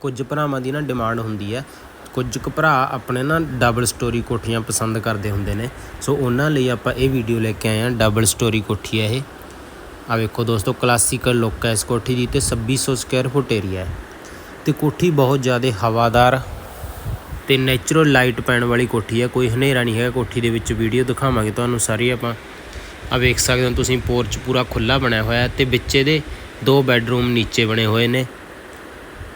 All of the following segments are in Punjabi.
ਕੁਝ ਭਰਾਵਾਂ ਦੀ ਨਾ ਡਿਮਾਂਡ ਹੁੰਦੀ ਹੈ। ਕੁਝ ਕੁ ਭਰਾ ਆਪਣੇ ਨਾ ਡਬਲ ਸਟੋਰੀ ਕੋਠੀਆਂ ਪਸੰਦ ਕਰਦੇ ਹੁੰਦੇ ਨੇ। ਸੋ ਉਹਨਾਂ ਲਈ ਆਪਾਂ ਇਹ ਵੀਡੀਓ ਲੈ ਕੇ ਆਏ ਹਾਂ ਡਬਲ ਸਟੋਰੀ ਕੋਠੀ ਹੈ ਇਹ। ਆ ਵੇਖੋ ਦੋਸਤੋ ਕਲਾਸੀਕਲ ਲੁੱਕ ਹੈ ਇਸ ਕੋਠੀ ਦੀ ਤੇ 2600 ਸਕੁਅਰ ਫੁੱਟ ਏਰੀਆ ਹੈ। ਤੇ ਕੋਠੀ ਬਹੁਤ ਜ਼ਿਆਦਾ ਹਵਾਦਾਰ ਤੇ ਨੇਚਰਲ ਲਾਈਟ ਪੈਣ ਵਾਲੀ ਕੋਠੀ ਹੈ। ਕੋਈ ਹਨੇਰਾ ਨਹੀਂ ਹੈਗਾ ਕੋਠੀ ਦੇ ਵਿੱਚ। ਵੀਡੀਓ ਦਿਖਾਵਾਂਗੇ ਤੁਹਾਨੂੰ ਸਾਰੀ ਆਪਾਂ। ਆ ਵੇਖ ਸਕਦੇ ਹੋ ਤੁਸੀਂ ਪੋਰਚ ਪੂਰਾ ਖੁੱਲਾ ਬਣਿਆ ਹੋਇਆ ਹੈ ਤੇ ਵਿੱਚ ਇਹਦੇ ਦੋ ਬੈੱਡਰੂਮ ਨੀਚੇ ਬਣੇ ਹੋਏ ਨੇ।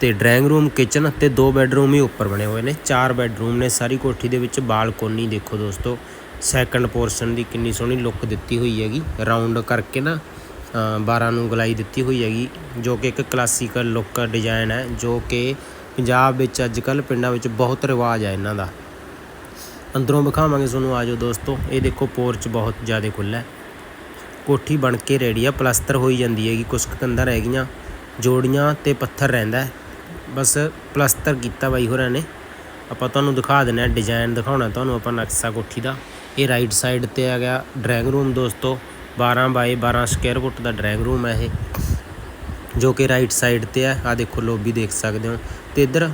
ਤੇ ਡਰਾਇੰਗ ਰੂਮ ਕਿਚਨ ਤੇ ਦੋ ਬੈੱਡਰੂਮ ਹੀ ਉੱਪਰ ਬਣੇ ਹੋਏ ਨੇ। ਚਾਰ ਬੈੱਡਰੂਮ ਨੇ। ਸਾਰੀ ਕੋਠੀ ਦੇ ਵਿੱਚ ਬਾਲਕੋਨੀ ਦੇਖੋ ਦੋਸਤੋ। ਸੈਕੰਡ ਪੋਰਸ਼ਨ ਦੀ ਕਿੰਨੀ ਸੋਹਣੀ ਲੁੱਕ ਦਿੱਤੀ ਹੋਈ ਹੈਗੀ। ਰਾਉਂਡ ਕਰਕੇ ਨਾ ਅ, 12 ਨੂੰ ਗਲਾਈ ਦਿੱਤੀ ਹੋਈ ਹੈਗੀ ਜੋ ਕਿ ਇੱਕ ਕਲਾਸੀਕਲ ਲੁੱਕ ਡਿਜ਼ਾਈਨ ਹੈ ਜੋ ਕਿ ਪੰਜਾਬ ਵਿੱਚ ਅੱਜ ਕੱਲ੍ਹ ਪਿੰਡਾਂ ਵਿੱਚ ਬਹੁਤ ਰਿਵਾਜ ਹੈ ਇਹਨਾਂ ਦਾ। ਅੰਦਰੋਂ ਵਿਖਾਵਾਂਗੇ ਤੁਹਾਨੂੰ ਆਜੋ ਦੋਸਤੋ। ਇਹ ਦੇਖੋ ਪੋਰਚ ਬਹੁਤ ਜ਼ਿਆਦਾ ਖੁੱਲ੍ਹਾ ਹੈ। ਕੋਠੀ ਬਣ ਕੇ ਰੈਡੀ ਆ। ਪਲਸਤਰ ਹੋਈ ਜਾਂਦੀ ਹੈਗੀ ਕੁਛ ਕੰਧਾਂ ਰਹਿ ਗਈਆਂ ਜੋੜੀਆਂ ਤੇ ਪੱਥਰ ਰਹਿੰਦਾ ਬਸ ਪਲਸਤਰ ਕੀਤਾ ਬਾਈ ਹੋਰਾਂ ਨੇ। ਆਪਾਂ ਤੁਹਾਨੂੰ ਦਿਖਾ ਦਿੰਦੇ ਆ ਡਿਜ਼ਾਈਨ ਦਿਖਾਉਣਾ ਤੁਹਾਨੂੰ ਆਪਾਂ ਨਕਸ਼ਾ ਕੋਠੀ ਦਾ। ਇਹ ਰਾਈਟ ਸਾਈਡ ਤੇ ਆ ਗਿਆ ਡਰਾਇੰਗ ਰੂਮ ਦੋਸਤੋ। 12 ਬਾਈ 12 ਸਕੁਅਰ ਫੁੱਟ ਦਾ ਡਰਾਇੰਗ ਰੂਮ ਹੈ ਇਹ। ਜੋ ਕਿ ਰਾਈਟ ਸਾਈਡ ਤੇ ਹੈ ਆ ਦੇਖੋ ਲੋਬੀ ਦੇਖ ਸਕਦੇ ਹੋ। ਤੇ ਇੱਧਰ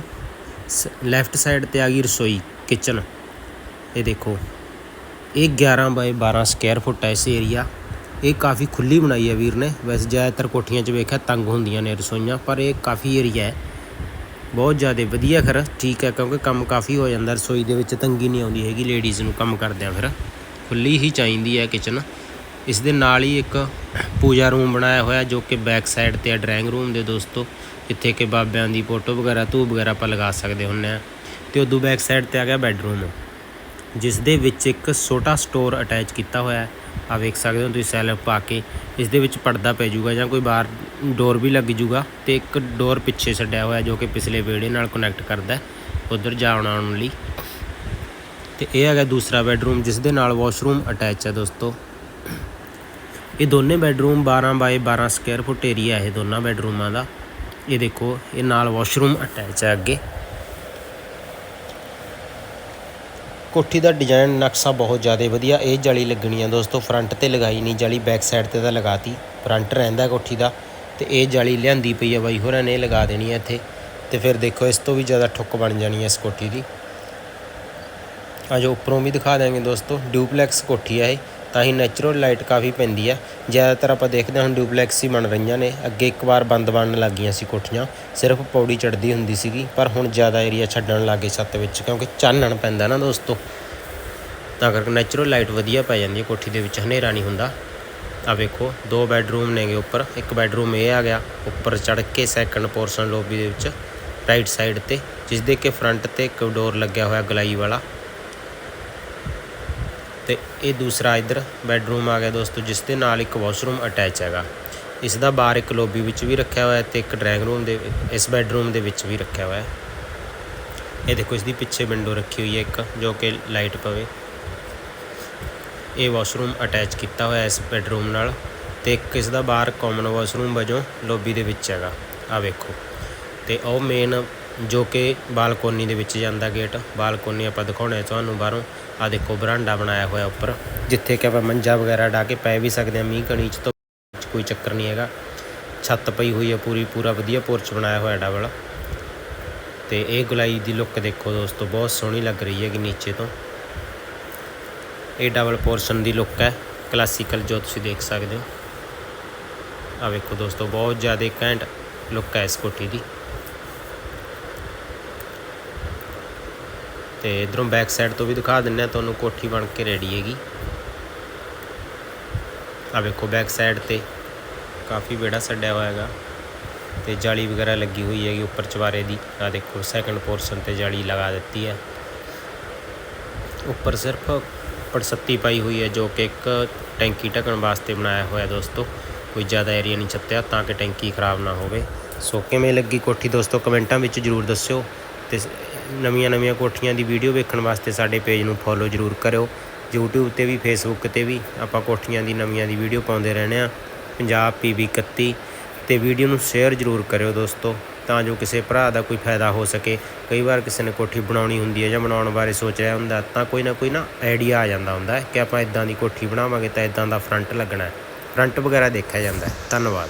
ਲੈਫਟ ਸਾਈਡ ਤੇ ਆ ਗਈ ਰਸੋਈ ਕਿਚਨ ਇਹ ਦੇਖੋ। ਇਹ 11 ਬਾਈ 12 ਸਕੁਅਰ ਫੁੱਟ ਹੈ ਇਸ ਏਰੀਆ ਇਹ ਕਾਫੀ ਖੁੱਲੀ ਬਣਾਈ ਹੈ ਵੀਰ ਨੇ। ਵੈਸੇ ਜ਼ਿਆਦਾਤਰ ਕੋਠੀਆਂ 'ਚ ਵੇਖਿਆ ਤੰਗ ਹੁੰਦੀਆਂ ਨੇ ਰਸੋਈਆਂ, ਪਰ ਇਹ ਕਾਫੀ ਏਰੀਆ ਹੈ। ਬਹੁਤ ਜ਼ਿਆਦਾ ਵਧੀਆ ਖਰ। ਠੀਕ ਹੈ, ਕਿਉਂਕਿ ਕੰਮ ਕਾਫੀ ਹੋ ਜਾਂਦਾ, ਰਸੋਈ ਦੇ ਵਿੱਚ ਤੰਗੀ ਨਹੀਂ ਆਉਂਦੀ ਹੈਗੀ ਲੇਡੀਜ਼ ਨੂੰ ਕੰਮ ਕਰਦਿਆਂ ਫਿਰ। ਖੁੱਲੀ ਹੀ ਚਾਹੀਦੀ ਹੈ ਕਿਚਨ ਇਸ ਦੇ ਨਾਲ ਹੀ ਇੱਕ ਪੂਜਾ ਰੂਮ ਬਣਾਇਆ ਹੋਇਆ, ਜੋ ਕਿ ਬੈਕ ਸਾਈਡ ਤੇ ਹੈ ਡਰਾਇੰਗ ਰੂਮ ਦੇ ਦੋਸਤੋ, ਜਿੱਥੇ ਕਿ ਬਾਬਿਆਂ ਦੀ ਫੋਟੋ ਵਗੈਰਾ, ਧੂਪ ਵਗੈਰਾ ਆਪਾਂ ਲਗਾ ਸਕਦੇ ਹੁੰਨੇ ਆ ਤੇ ਉਦੋਂ ਬੈਕ ਸਾਈਡ ਤੇ ਆ ਗਿਆ ਬੈੱਡਰੂਮ ਜਿਸ ਦੇ ਵਿੱਚ ਇੱਕ ਛੋਟਾ ਸਟੋਰ ਅਟੈਚ ਕੀਤਾ ਹੋਇਆ ਹੈ। ਆ ਵੇਖ ਸਕਦੇ ਹੋ ਤੁਸੀਂ ਸੈਲਫ ਪਾ ਕੇ। ਇਸ ਦੇ ਵਿੱਚ ਪਰਦਾ ਪੈ ਜਾਊਗਾ ਜਾਂ ਕੋਈ ਬਾਹਰ ਡੋਰ ਵੀ ਲੱਗ ਜਾਊਗਾ ਤੇ ਇੱਕ ਡੋਰ ਪਿੱਛੇ ਛੱਡਿਆ ਹੋਇਆ ਜੋ ਕਿ ਪਿਛਲੇ ਵਿਹੜੇ ਨਾਲ ਕਨੈਕਟ ਕਰਦਾ ਹੈ ਉਧਰ ਜਾਣ ਆਉਣ ਲਈ। ਤੇ ਇਹ ਹੈਗਾ ਦੂਸਰਾ ਬੈੱਡਰੂਮ ਜਿਸ ਦੇ ਨਾਲ ਵਾਸ਼ਰੂਮ ਅਟੈਚ ਹੈ ਦੋਸਤੋ। ਇਹ ਦੋਨੇ bedroom 12 by 12 square foot area ਇਹ ਦੋਨਾਂ ਬੈੱਡਰੂਮਾਂ ਦਾ। ਇਹ ਦੇਖੋ, ਇਹ ਨਾਲ ਵਾਸ਼ਰੂਮ ਅਟੈਚ ਹੈ ਅੱਗੇ। ਕੋਠੀ ਦਾ ਡਿਜ਼ਾਈਨ ਨਕਸ਼ਾ ਬਹੁਤ ਜ਼ਿਆਦਾ ਵਧੀਆ। ਇਹ ਜਾਲੀ ਲੱਗਣੀ ਆ ਦੋਸਤੋ, ਫਰੰਟ ਤੇ ਲਗਾਈ ਨਹੀਂ, ਜਾਲੀ ਬੈਕ ਸਾਈਡ ਤੇ ਤਾਂ ਲਗਾਤੀ। ਫਰੰਟ ਰਹਿੰਦਾ ਕੋਠੀ ਦਾ ਤੇ ਇਹ ਜਾਲੀ ਲਿਆਂਦੀ ਪਈ ਆ ਬਾਈ ਹੋਰਾਂ ਨੇ ਲਗਾ ਦੇਣੀ ਆ ਇੱਥੇ। ਤੇ ਫਿਰ ਦੇਖੋ, ਇਸ ਤੋਂ ਵੀ ਜ਼ਿਆਦਾ ਠੁੱਕ ਬਣ ਜਾਣੀ ਹੈ ਇਸ ਕੋਠੀ ਦੀ। ਆ ਉੱਪਰੋਂ ਵੀ ਦਿਖਾ ਦਾਂਗੇ ਦੋਸਤੋ ਡਿਊਪਲੈਕਸ ਕੋਠੀ ਆ ਇਹ। ਤਾਂ ਹੀ ਨੈਚੁਰਲ ਲਾਈਟ ਕਾਫੀ ਪੈਂਦੀ ਆ। ਜ਼ਿਆਦਾਤਰ ਆਪਾਂ ਦੇਖਦੇ ਹਾਂ ਹੁਣ ਡਿਊਪਲੈਕਸ ਹੀ ਬਣ ਰਹੀਆਂ ਨੇ। ਅੱਗੇ ਇੱਕ ਵਾਰ ਬੰਦ ਬਣਨ ਲੱਗੀਆਂ ਸੀ ਕੋਠੀਆਂ। ਸਿਰਫ ਪੌੜੀ ਚੜਦੀ ਹੁੰਦੀ ਸੀਗੀ, ਪਰ ਹੁਣ ਜ਼ਿਆਦਾ ਏਰੀਆ ਛੱਡਣ ਲੱਗੇ ਛੱਤ ਵਿੱਚ, ਕਿਉਂਕਿ ਚਾਨਣ ਪੈਂਦਾ ਨਾ ਦੋਸਤੋ। ਤਾਂ ਕਰਕੇ ਨੈਚੁਰਲ ਲਾਈਟ ਵਧੀਆ ਪੈ ਜਾਂਦੀ ਹੈ ਕੋਠੀ ਦੇ ਵਿੱਚ, ਹਨੇਰਾ ਨਹੀਂ ਹੁੰਦਾ। ਆ ਵੇਖੋ, ਦੋ ਬੈੱਡਰੂਮ ਨੇਗੇ ਉੱਪਰ। ਇੱਕ ਬੈੱਡਰੂਮ ਇਹ ਆ ਗਿਆ, ਉੱਪਰ ਚੜ੍ਹ ਕੇ ਸੈਕੰਡ ਪੋਰਸ਼ਨ ਲੋਬੀ ਦੇ ਵਿੱਚ ਰਾਈਟ ਸਾਈਡ ਤੇ, ਜਿਸ ਦੇ ਕੇ ਫਰੰਟ ਤੇ ਇੱਕ ਡੋਰ ਲੱਗਿਆ ਹੋਇਆ ਗਲਾਈ ਵਾਲਾ। ਤੇ ਇਹ ਦੂਸਰਾ ਇਧਰ ਬੈੱਡਰੂਮ ਆ ਗਿਆ ਦੋਸਤੋ, ਜਿਸ ਦੇ ਨਾਲ ਇੱਕ ਵਾਸ਼ਰੂਮ ਅਟੈਚ ਹੈਗਾ। ਇਸ ਦਾ ਬਾਹਰ ਇੱਕ ਲੋਬੀ ਵਿੱਚ ਵੀ ਰੱਖਿਆ ਹੋਇਆ ਹੈ ਤੇ ਇੱਕ ਡਰਾਇੰਗ ਰੂਮ ਦੇ ਇਸ ਬੈੱਡਰੂਮ ਦੇ ਵਿੱਚ ਵੀ ਰੱਖਿਆ ਹੋਇਆ ਹੈ। ਇਹ ਦੇਖੋ, ਇਸ ਦੀ ਪਿੱਛੇ ਵਿੰਡੋ ਰੱਖੀ ਹੋਈ ਹੈ ਇੱਕ, ਜੋ ਕਿ ਲਾਈਟ ਪਵੇ। ਇਹ ਵਾਸ਼ਰੂਮ ਅਟੈਚ ਕੀਤਾ ਹੋਇਆ ਇਸ ਬੈੱਡਰੂਮ ਨਾਲ ਤੇ ਇੱਕ ਇਸ ਦਾ ਬਾਹਰ ਕਾਮਨ ਵਾਸ਼ਰੂਮ ਵਜੋਂ ਲੋਬੀ ਦੇ ਵਿੱਚ ਹੈਗਾ। ਆ ਵੇਖੋ। ਤੇ ਉਹ ਮੇਨ ਜੋ ਕਿ ਬਾਲਕੋਨੀ ਦੇ ਵਿੱਚ ਜਾਂਦਾ ਗੇਟ। ਬਾਲਕੋਨੀ ਆਪਾਂ ਦਿਖਾਉਣੇ ਤੁਹਾਨੂੰ ਬਾਹਰੋਂ। ਆ ਦੇਖੋ, ਬਰਾਂਡਾ ਬਣਾਇਆ ਹੋਇਆ ਉੱਪਰ। ਜਿੱਥੇ ਕਿ ਆਪਾਂ ਮੰਜਾ ਵਗੈਰਾ ਢਾ ਕੇ ਪੈ ਵੀ ਸਕਦੇ ਹਾਂ ਮੀਂਹ ਕਣੀ ਚ ਤੋਂ ਕੋਈ ਚੱਕਰ ਨਹੀਂ ਹੈਗਾ। ਛੱਤ ਪਈ ਹੋਈ ਹੈ ਪੂਰੀ, ਪੂਰਾ ਵਧੀਆ ਪੋਰਚ ਬਣਾਇਆ ਹੋਇਆ ਡਬਲ ਤੇ ਇਹ ਗੁਲਾਈ ਦੀ ਲੁੱਕ ਦੇਖੋ ਦੋਸਤੋ, ਬਹੁਤ ਸੋਹਣੀ ਲੱਗ ਰਹੀ ਹੈ ਕਿ ਨੀਚੇ ਤੋਂ। ਇਹ ਡਬਲ ਪੋਰਸ਼ਨ ਦੀ ਲੁੱਕ ਹੈ। ਕਲਾਸੀਕਲ ਜੋ ਤੁਸੀਂ ਦੇਖ ਸਕਦੇ ਹੋ। ਆ ਵੇਖੋ ਦੋਸਤੋ, ਬਹੁਤ ਜ਼ਿਆਦਾ ਘੈਂਟ ਲੁੱਕ ਹੈ ਇਸ ਕੋਠੀ ਦੀ। ਤੇ ਇਧਰੋਂ ਬੈਕ ਸਾਈਡ ਤੋਂ ਵੀ ਦਿਖਾ ਦਿੰਨੇ ਆ ਤੁਹਾਨੂੰ ਕੋਠੀ ਬਣ ਕੇ ਰੈਡੀ ਹੈਗੀ। ਆ ਵੇਖੋ ਬੈਕ ਸਾਈਡ ਤੇ ਕਾਫੀ ਵਿਹੜਾ ਛੱਡਿਆ ਹੋਇਆ ਹੈਗਾ ਤੇ ਜਾਲੀ ਵਗੈਰਾ ਲੱਗੀ ਹੋਈ ਹੈਗੀ ਉੱਪਰ ਚਵਾਰੇ ਦੀ। ਆ ਦੇਖੋ ਸੈਕੰਡ ਪੋਰਸ਼ਨ ਤੇ ਜਾਲੀ ਲਗਾ ਦਿੱਤੀ ਹੈ। ਉੱਪਰ ਸਿਰਫ ਪੜਸੱਤੀ ਪਾਈ ਹੋਈ ਹੈ ਜੋ ਕਿ ਇੱਕ ਟੈਂਕੀ ਢਕਣ ਵਾਸਤੇ ਬਣਾਇਆ ਹੋਇਆ ਦੋਸਤੋ। ਕੋਈ ਜ਼ਿਆਦਾ ਏਰੀਆ ਨਹੀਂ ਛੱਤਿਆ ਤਾਂ ਕਿ ਟੈਂਕੀ ਖਰਾਬ ਨਾ ਹੋਵੇ। ਸੋ ਕਿਵੇਂ ਲੱਗੀ ਕੋਠੀ ਦੋਸਤੋ? ਕਮੈਂਟਾਂ ਵਿੱਚ ਜਰੂਰ ਦੱਸਿਓ ਤੇ ਨਵੀਆਂ ਨਵੀਆਂ ਕੋਠੀਆਂ ਦੀ ਵੀਡੀਓ ਵੇਖਣ ਵਾਸਤੇ ਸਾਡੇ ਪੇਜ ਨੂੰ ਫੋਲੋ ਜਰੂਰ ਕਰਿਓ। YouTube ਤੇ ਵੀ, Facebook ਤੇ ਵੀ ਆਪਾਂ ਕੋਠੀਆਂ ਦੀ ਨਵੀਆਂ ਦੀ ਵੀਡੀਓ ਪਾਉਂਦੇ ਰਹਿੰਦੇ ਆ ਪੰਜਾਬ PB 31 ਤੇ ਵੀਡੀਓ ਨੂੰ ਸ਼ੇਅਰ ਜਰੂਰ ਕਰਿਓ ਦੋਸਤੋ, ਤਾਂ ਜੋ ਕਿਸੇ ਭਰਾ ਦਾ ਕੋਈ ਫਾਇਦਾ ਹੋ ਸਕੇ। ਕਈ ਵਾਰ ਕਿਸੇ ਨੇ ਕੋਠੀ ਬਣਾਉਣੀ ਹੁੰਦੀ ਹੈ ਜਾਂ ਬਣਾਉਣ ਬਾਰੇ ਸੋਚ ਰਿਹਾ ਹੁੰਦਾ, ਤਾਂ ਕੋਈ ਨਾ ਕੋਈ ਨਾ ਆਈਡੀਆ ਆ ਜਾਂਦਾ ਹੁੰਦਾ ਹੈ ਕਿ ਆਪਾਂ ਇਦਾਂ ਦੀ ਕੋਠੀ ਬਣਾਵਾਂਗੇ ਤਾਂ ਇਦਾਂ ਦਾ ਫਰੰਟ ਲੱਗਣਾ ਹੈ। ਫਰੰਟ ਵਗੈਰਾ ਦੇਖਿਆ ਜਾਂਦਾ ਹੈ। ਧੰਨਵਾਦ।